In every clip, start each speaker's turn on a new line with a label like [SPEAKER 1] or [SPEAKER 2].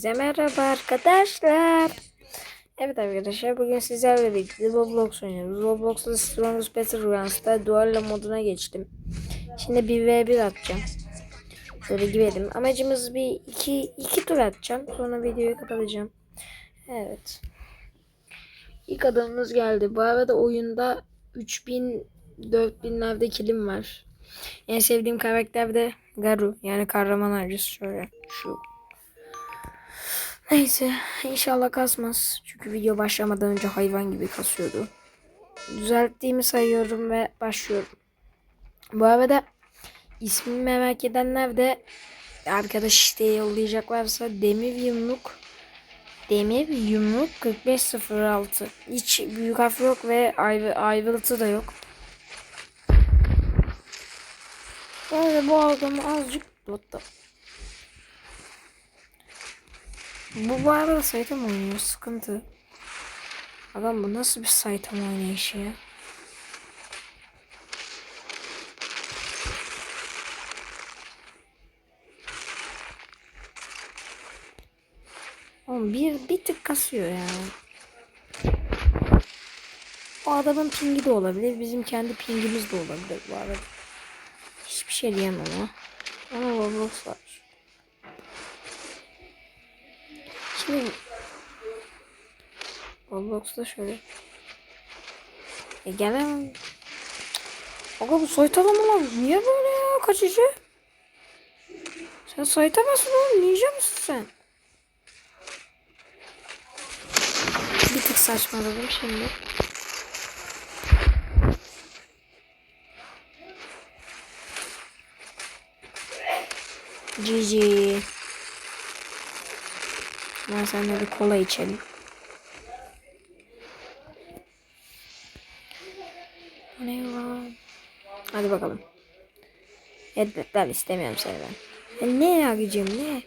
[SPEAKER 1] Size merhaba arkadaşlar. Evet arkadaşlar bugün sizlerle birlikte Roblox oynuyoruz. Roblox'ta Strongest Battle Runs'ta Duello moduna geçtim. Şimdi 1v1 atacağım. Şöyle girelim. Amacımız bir iki, iki tur atacağım. Sonra videoyu kapatacağım. Evet. İlk adamımız geldi. Bu arada oyunda 3000 4000'lerde kilim var. En sevdiğim karakter de Garu. Yani kahraman avcısı şöyle. Şu Neyse inşallah kasmaz. Çünkü video başlamadan önce hayvan gibi kasıyordu. Düzelttiğimi sayıyorum ve başlıyorum. Bu arada ismimi merak edenler de arkadaş işte yollayacak varsa Demir Yumruk Demir Yumruk 4506 Hiç büyük harf yok ve ayrıntı da yok. Arada bu adamı azıcık what bu bu arada Saitama oynuyor. Sıkıntı. Adam bu nasıl bir Saitama oynayışı ya? Oğlum bir, bir tık kasıyor ya. O adamın pingi de olabilir. Bizim kendi pingimiz de olabilir bu arada. Hiçbir şey diyemem ama. Ama Roblox var. Şimdi Roblox'ta şöyle e gelemem. Aga bu soytalama lan. Niye böyle ya kaçıcı? Sen soytamazsın oğlum. Ninja mısın sen? Bir tık saçmaladım şimdi. GG. Ben seninle bir kola içelim. Ne var? Hadi bakalım. Edletler istemiyorum seni ben. Ya ne ya gücüm ne?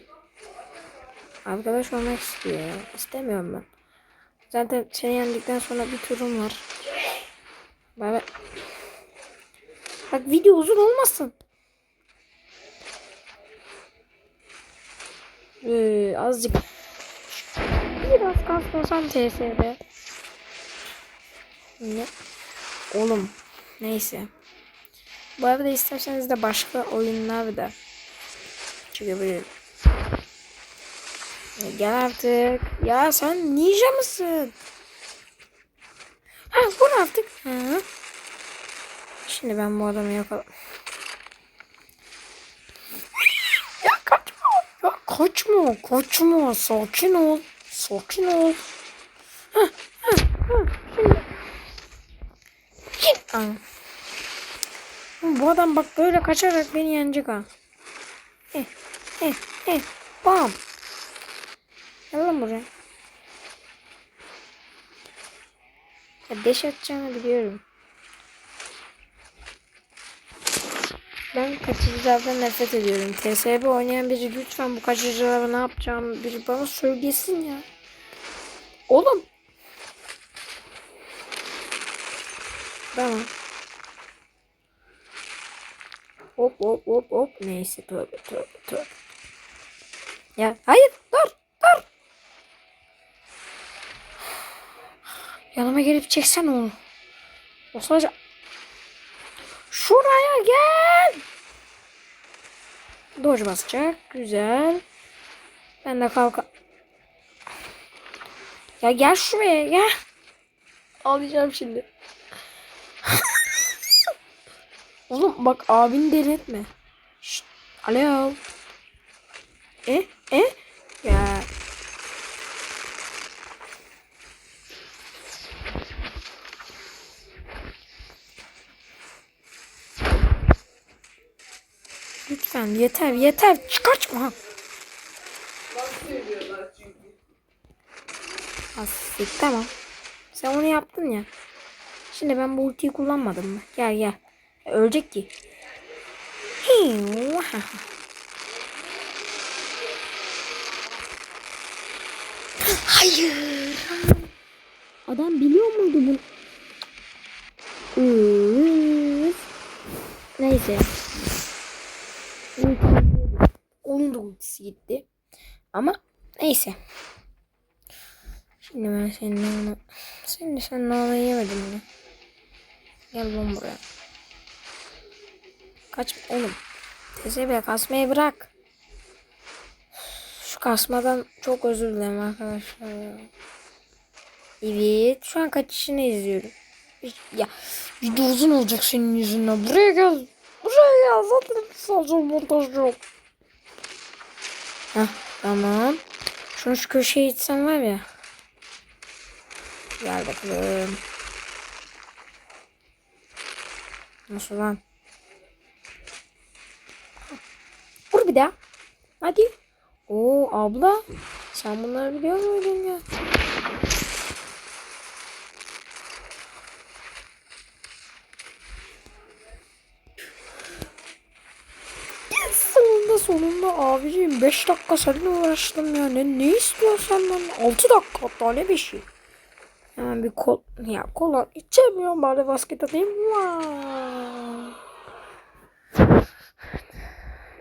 [SPEAKER 1] Arkadaş olmak istiyor ya. İstemiyorum ben. Zaten seni yendikten sonra bir turum var. Baba. Bak video uzun olmasın. Ee, azıcık Biraz kasmasam TS'de. Ne? Oğlum. Neyse. Bu arada isterseniz de başka oyunlar da çıkabilir. Ya Gel artık. Ya sen ninja mısın? Ha vur artık. Hı. Şimdi ben bu adamı yakalam. Ya kaçma. Ya kaçma. Kaçma. Sakin ol. Sakin ol. Hah, hah, hah. Şimdi. Git. Bu adam bak böyle kaçarak beni yenecek ha. Eh, eh, eh. Bam. Gel lan buraya. Ya deş atacağını biliyorum. Ben kaçıcılardan nefret ediyorum. TSB oynayan biri lütfen bu kaçıcılara ne yapacağımı biri bana söylesin ya. Oğlum. Tamam. Hop hop hop hop. Neyse tövbe tövbe tövbe. Ya hayır dur dur. Yanıma gelip çeksen onu. O sadece Şuraya gel. Dodge basacak. Güzel. Ben de kalka. Ya gel şuraya gel. Ağlayacağım şimdi. Oğlum bak abini delirtme. Şşt. Alo. E? E? Ya. Lütfen yeter yeter kaçma. Asik tamam. Sen onu yaptın ya. Şimdi ben bu ultiyi kullanmadım mı? Gel gel. Ölecek ki. Hayır. Adam biliyor muydu bunu? Neyse. Gitti. Ama Neyse. Şimdi ben senin onu... De sen naneyi yemedin mi? Gel lan buraya. Kaç oğlum. TSB kasmayı bırak. Şu kasmadan çok özür dilerim arkadaşlar. Evet şu an kaçışını izliyorum. Ya video uzun olacak senin yüzünden. Buraya gel. Buraya gel. Zaten sadece montaj yok. Tamam. Şunu şu köşeye itsem var ya. Gel bakalım. Nasıl lan? Vur bir daha. Hadi. Oo abla. Sen bunları biliyor muydun ya? Sonunda abiciğim 5 dakika seninle uğraştım ya. Ne, ne istiyorsan ben 6 dakika hatta ne bir şey. Hemen bir kol ya kola içemiyorum bari basket atayım.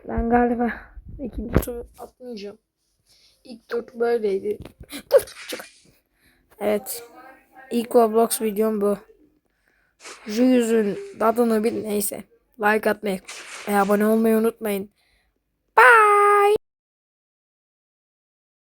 [SPEAKER 1] Ben galiba ikinci turu atmayacağım. İlk tur böyleydi. Dur çık. Evet. İlk Roblox videom bu. Şu yüzün tadını bil neyse. Like atmayı ve abone olmayı unutmayın.